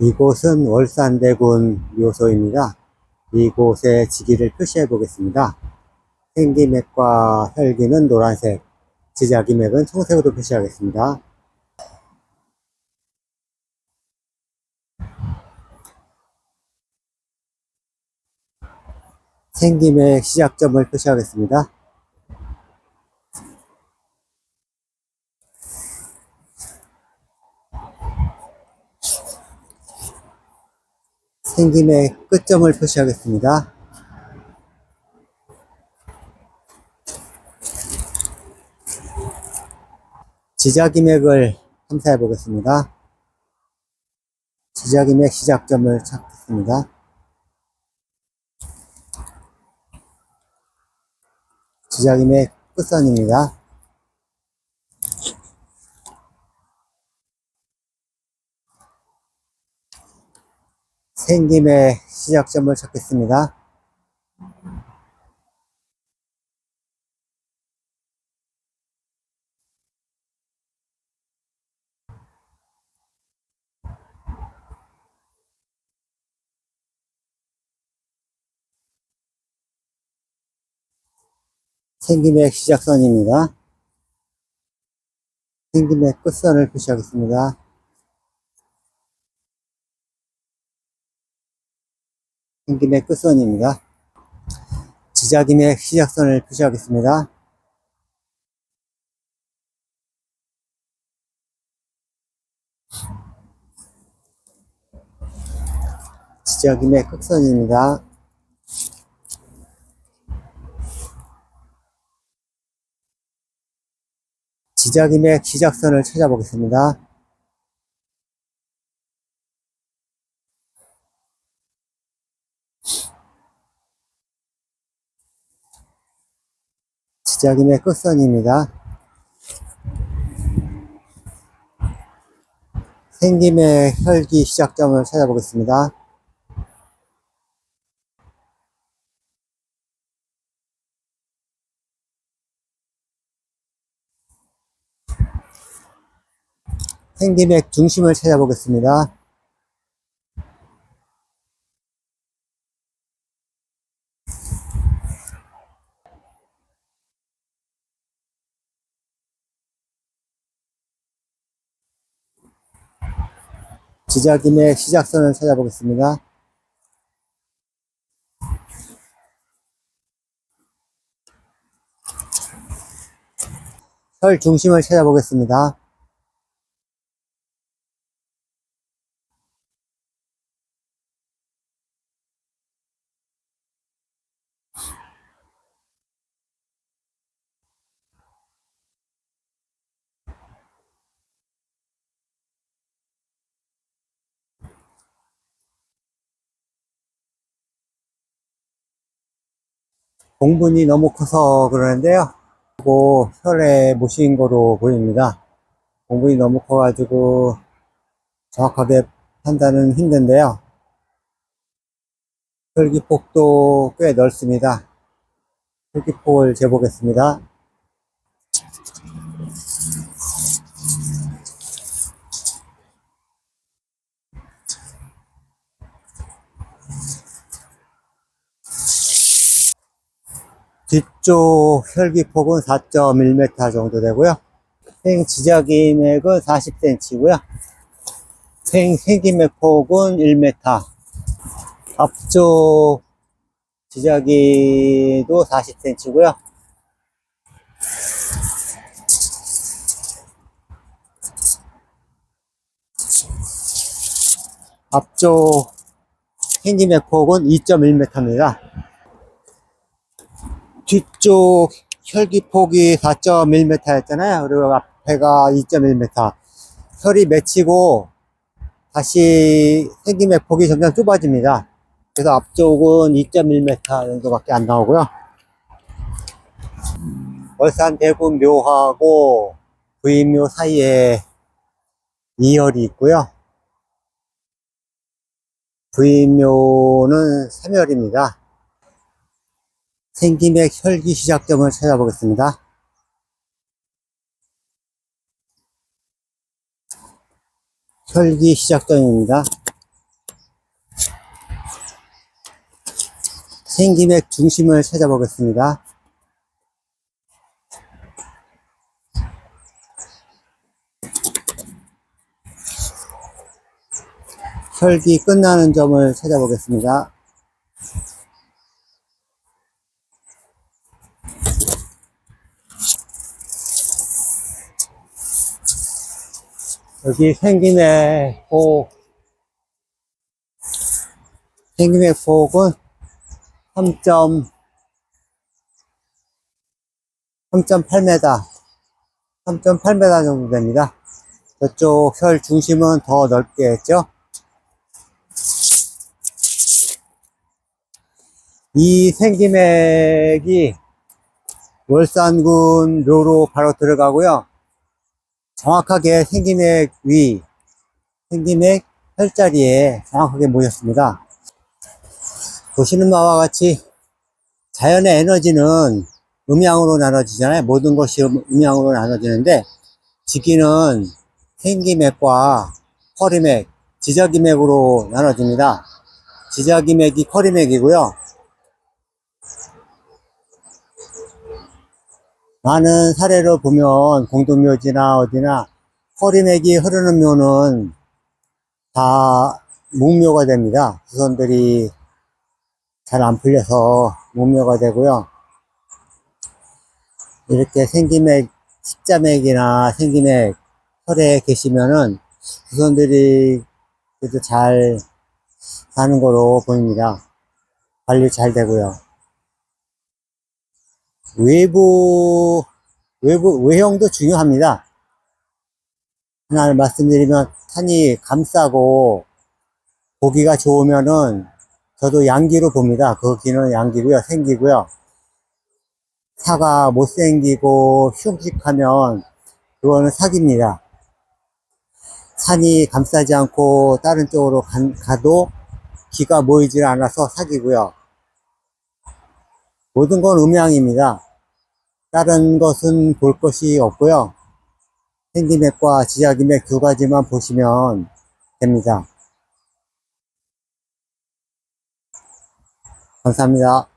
이곳은 월산대군 묘소입니다. 이곳의 지기를 표시해 보겠습니다. 생기맥과 혈기는 노란색, 지자기맥은 청색으로 표시하겠습니다. 생기맥 시작점을 표시하겠습니다. 생김의 끝점을 표시하겠습니다. 지자기맥을 탐사해 보겠습니다. 지자기맥 시작점을 찾겠습니다. 지자기맥 끝선입니다. 생김의 시작점을 찾겠습니다. 생김의 시작선입니다. 생김의 끝선을 표시하겠습니다. 생김의 끝선입니다. 지자김의 시작선을 표시하겠습니다. 지자김의 끝선입니다. 지자김의 시작선을 찾아보겠습니다. 지자김의 끝선입니다. 생김의 혈기 시작점을 찾아보겠습니다. 생김의 중심을 찾아보겠습니다. 지자김의 시작선을 찾아보겠습니다. 혈 중심을 찾아보겠습니다. 공분이 너무 커서 그러는데요. 그리고 혈에 모신 거로 보입니다. 공분이 너무 커가지고 정확하게 판단은 힘든데요. 혈기폭도 꽤 넓습니다. 혈기폭을 재보겠습니다. 뒤쪽 혈기폭은 4.1m 정도 되고요. 생 지자기맥은 40cm고요. 생 생기맥 폭은 1m. 앞쪽 지자기도 40cm고요. 앞쪽 생기맥 폭은 2.1m입니다. 뒤쪽 혈기폭이 4.1m였잖아요. 그리고 앞에가 2.1m. 혈이 맺히고 다시 생김의 폭이 점점 좁아집니다. 그래서 앞쪽은 2.1m 정도밖에 안 나오고요. 월산 대구 묘하고 부인묘 사이에 2열이 있고요. 부인묘는 3열입니다. 생김의 혈기 시작점을 찾아보겠습니다. 혈기 시작점입니다. 생김액 중심을 찾아보겠습니다. 혈기 끝나는 점을 찾아보겠습니다. 여기 생김의 폭, 생김의 폭은 3. 3.8m, 3.8m 정도 됩니다. 저쪽 혈 중심은 더 넓게 했죠. 이 생기맥이 월산군 묘로 바로 들어가고요. 정확하게 생기맥 위, 생기맥 혈자리에 정확하게 모였습니다. 보시는 바와 같이 자연의 에너지는 음양으로 나눠지잖아요. 모든 것이 음- 음양으로 나눠지는데 지기는 생기맥과 허리맥, 지저기맥으로 나눠집니다. 지저기맥이 허리맥이고요. 많은 사례를 보면 공동묘지나 어디나 허리맥이 흐르는 묘는 다 목묘가 됩니다. 후손들이 잘 안 풀려서 목묘가 되고요. 이렇게 생기맥, 십자맥이나 생기맥 혈에 계시면은 후손들이 그래도 잘 사는 거로 보입니다. 관리 잘 되고요. 외부, 외부, 외형도 중요합니다. 하나 말씀드리면 산이 감싸고 보기가 좋으면은 저도 양기로 봅니다. 거기는 양기고요. 생기고요. 사가 못생기고 흉측하면 그거는 사기입니다. 산이 감싸지 않고 다른 쪽으로 간- 가도 기가 모이질 않아서 사기고요. 모든 건 음양입니다. 다른 것은 볼 것이 없고요. 생기맥과 지자기맥 두 가지만 보시면 됩니다. 감사합니다.